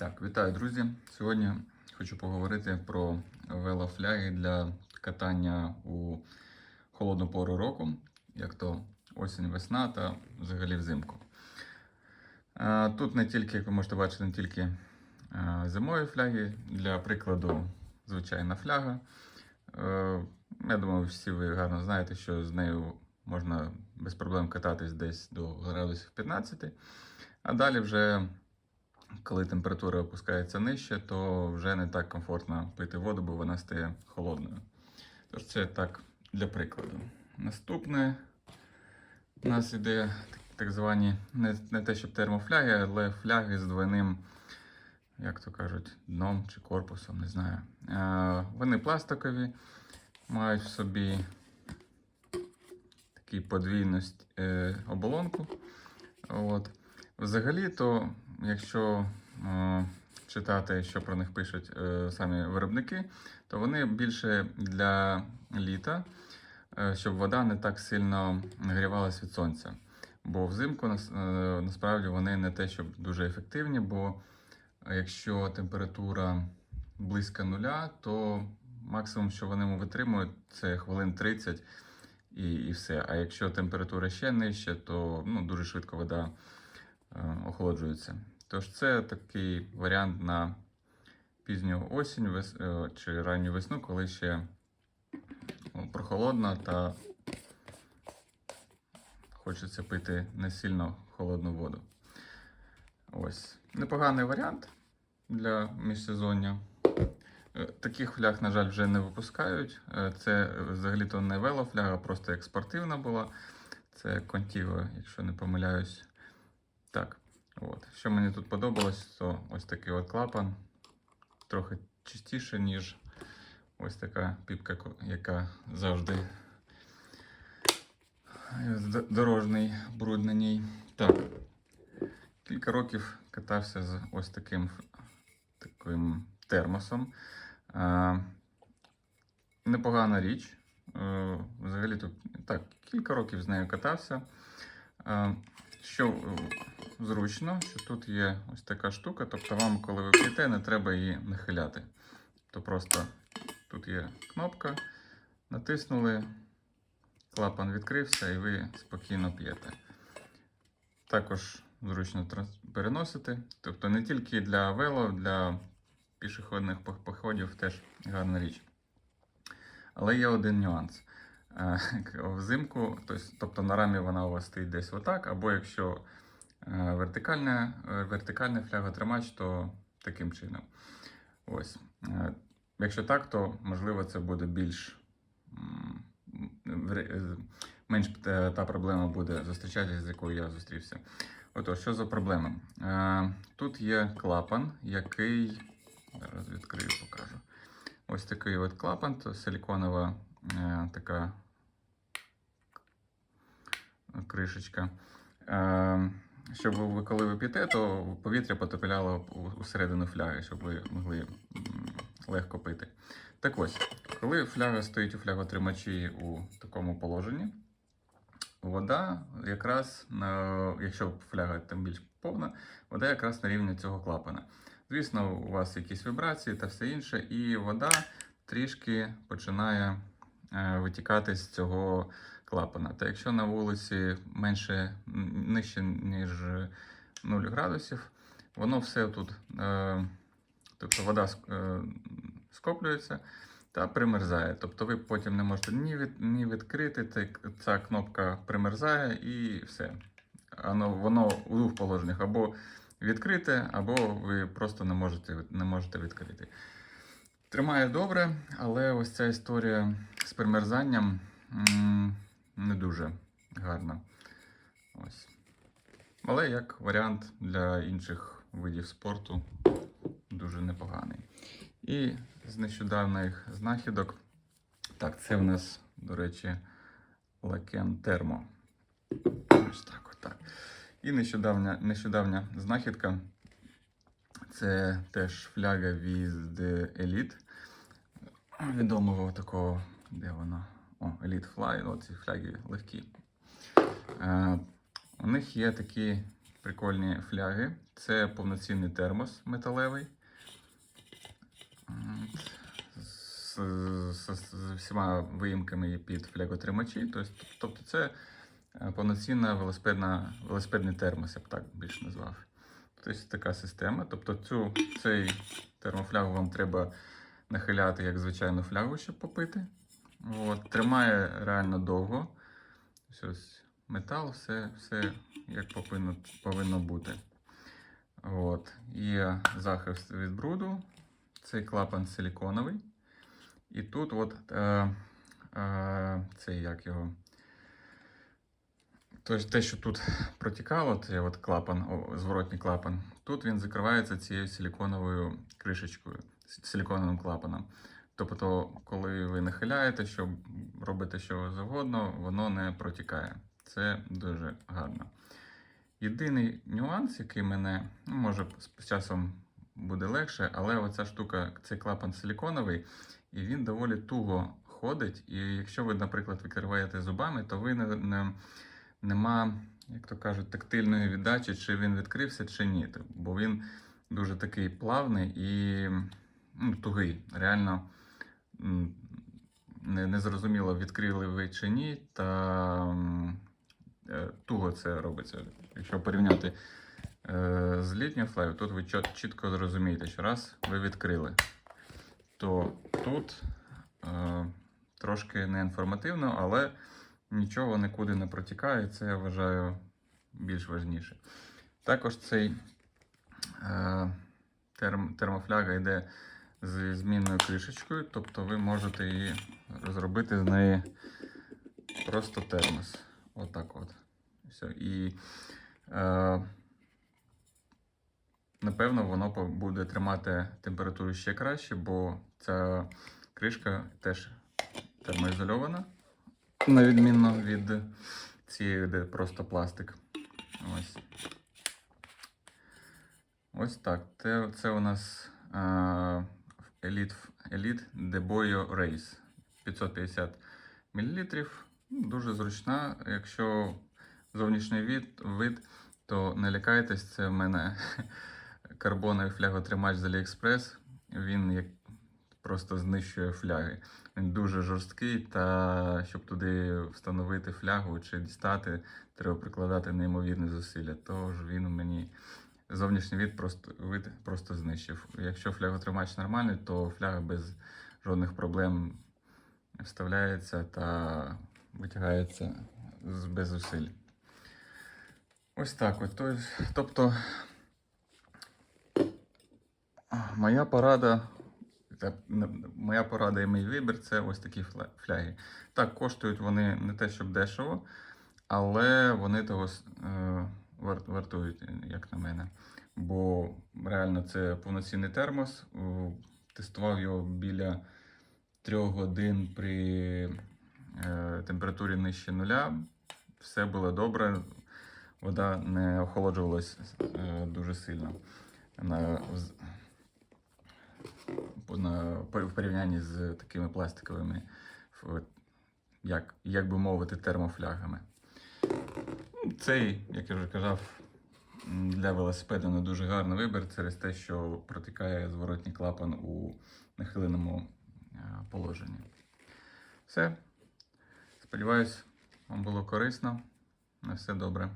Так, вітаю, друзі. Сьогодні хочу поговорити про велофляги для катання у холодну пору року, як то осінь, весна та взагалі взимку. Тут не тільки, як ви можете бачити, не тільки зимові фляги, для прикладу, звичайна фляга. Е, Я думаю, всі ви гарно знаєте, що з нею можна без проблем кататись десь до градусів 15. А далі вже коли температура опускається нижче, то вже не так комфортно пити воду, бо вона стає холодною. Тож це так для прикладу. Наступне у нас іде так звані не, не те, щоб термофляги, але фляги з двойним, як то кажуть, дном чи корпусом, не знаю. Е, вони пластикові, мають в собі таку подвійність е, оболонку. От. Взагалі, то якщо е, читати, що про них пишуть е, самі виробники, то вони більше для літа, е, щоб вода не так сильно нагрівалась від сонця. Бо взимку нас- насправді вони не те, щоб дуже ефективні, бо якщо температура близько нуля, то максимум, що вони витримують, це хвилин 30 і, і все. А якщо температура ще нижча, то ну, дуже швидко вода е. Тож це такий варіант на пізню осінь вес, е, чи ранню весну, коли ще ну, прохолодно та хочеться пити не сильно холодну воду. Ось. Непоганий варіант для міжсезоння. Е, Таких фляг, на жаль, вже не випускають. Е, Це взагалі-то не велофляга, просто як спортивна була. Це Contigo, якщо не помиляюсь. Так, от. Що мені тут подобалось, то ось такий от клапан. Трохи чистіше, ніж ось така піпка, яка завжди е, д- дорожній бруд. Так. Кілька років катався з ось таким, таким термосом. Е, непогана річ. Е, взагалі тут так, кілька років з нею катався. Е, що зручно, що тут є ось така штука, тобто вам, коли ви п'єте, не треба її нахиляти. То просто тут є кнопка, натиснули, клапан відкрився і ви спокійно п'єте. Також зручно переносити. Тобто не тільки для вело, для пішохідних походів теж гарна річ. Але є один нюанс. Е, Взимку, тобто, тобто на рамі вона у вас стоїть десь отак, або якщо е, вертикальна, е, вертикальний фляготримач, то таким чином. Ось. Е, Якщо так, то можливо це буде більш менш та проблема буде зустрічатися, з якою я зустрівся. Отож, що за проблема? Тут є клапан, який. Зараз відкрию, покажу. Ось такий от клапан, то силіконова така кришечка. Щоб ви, коли ви п'єте, то повітря потопляло у- фляги, щоб ви могли легко пити. Так ось, коли фляга стоїть у фляготримачі у такому положенні, вода якраз, на, якщо фляга тим більш повна, вода якраз на рівні цього клапана. Звісно, у вас якісь вібрації та все інше, і вода трішки починає е, витікати з цього клапана. Та якщо на вулиці менше нижче, ніж 0 градусів, воно все тут, е, тобто вода е, скоплюється та примерзає. Тобто ви потім не можете ні, від, ні відкрити, ця кнопка примерзає і все. Воно, воно у двох положеннях або відкрите, або ви просто не можете, не можете відкрити. Тримає добре, але ось ця історія з примерзанням не дуже гарна. Ось. Але як варіант для інших видів спорту дуже непоганий. І з нещодавних знахідок. Так, це в нас, до речі, Лакен Термо. Ось так, отак. І нещодавня, нещодавня знахідка. Це теж фляга від Elite. Відомого такого, де вона? О, Elite Fly, о, ці фляги легкі. Е, у них є такі прикольні фляги. Це повноцінний термос металевий. З, з, з, всіма виїмками під фляготримачі. Тобто, тобто це е, повноцінна велосипедна, велосипедний термос, я б так більш назвав. Тобто така система. Тобто цю, цей термофлягу вам треба нахиляти як звичайну флягу, щоб попити. От, тримає реально довго. Ось метал, все, все як повинно, повинно бути. От. Є захист від бруду. Цей клапан силіконовий. І тут от е, е, цей як його. Тобто те, що тут протікало, це от клапан, о, зворотній клапан, тут він закривається цією силіконовою кришечкою, силіконовим клапаном. Тобто, коли ви нахиляєте, щоб робити що завгодно, воно не протікає. Це дуже гарно. Єдиний нюанс, який мене, ну, може, з- часом буде легше, але оця штука, цей клапан силіконовий, і він доволі туго ходить. І якщо ви, наприклад, відкриваєте зубами, то ви не, не, нема, як то кажуть, тактильної віддачі, чи він відкрився, чи ні. Бо він дуже такий плавний і ну, тугий. Реально м, не, не зрозуміло, відкрили ви чи ні, та е, туго це робиться. Якщо порівняти е, з літньою флею, тут ви чітко зрозумієте, що раз ви відкрили, то тут е, трошки неінформативно, але нічого нікуди не протікає, це я вважаю більш важніше. Також цей термофляга йде з змінною кришечкою, тобто ви можете її зробити з неї просто термос. Отак от. Все. І е, напевно воно буде тримати температуру ще краще, бо ця кришка теж термоізольована, на відмінно від цієї, де просто пластик. Ось. Ось так. Це, це у нас е, Elite, Elite Deboyo Race 550 мл. Дуже зручна. Якщо зовнішній від, вид, то не лякайтесь, це в мене карбоновий фляготримач з AliExpress. Він як просто знищує фляги. Він дуже жорсткий, та щоб туди встановити флягу чи дістати, треба прикладати неймовірні зусилля. Тож він мені зовнішній від просто, вид просто знищив. Якщо фляготримач нормальний, то фляга без жодних проблем вставляється та витягається без зусиль. Ось так. От. Тобто, моя порада. Моя порада і мій вибір це ось такі фляги. Так, коштують вони не те, щоб дешево, але вони того е, вартують, як на мене. Бо реально це повноцінний термос. Тестував його біля 3 годин при е, температурі нижче нуля. Все було добре, вода не охолоджувалась е, дуже сильно. На, на, в порівнянні з такими пластиковими, як, як би мовити, термофлягами. Цей, як я вже казав, для велосипеда не дуже гарний вибір через те, що протикає зворотній клапан у нахиленому е, положенні. Все. Сподіваюсь, вам було корисно. На все добре.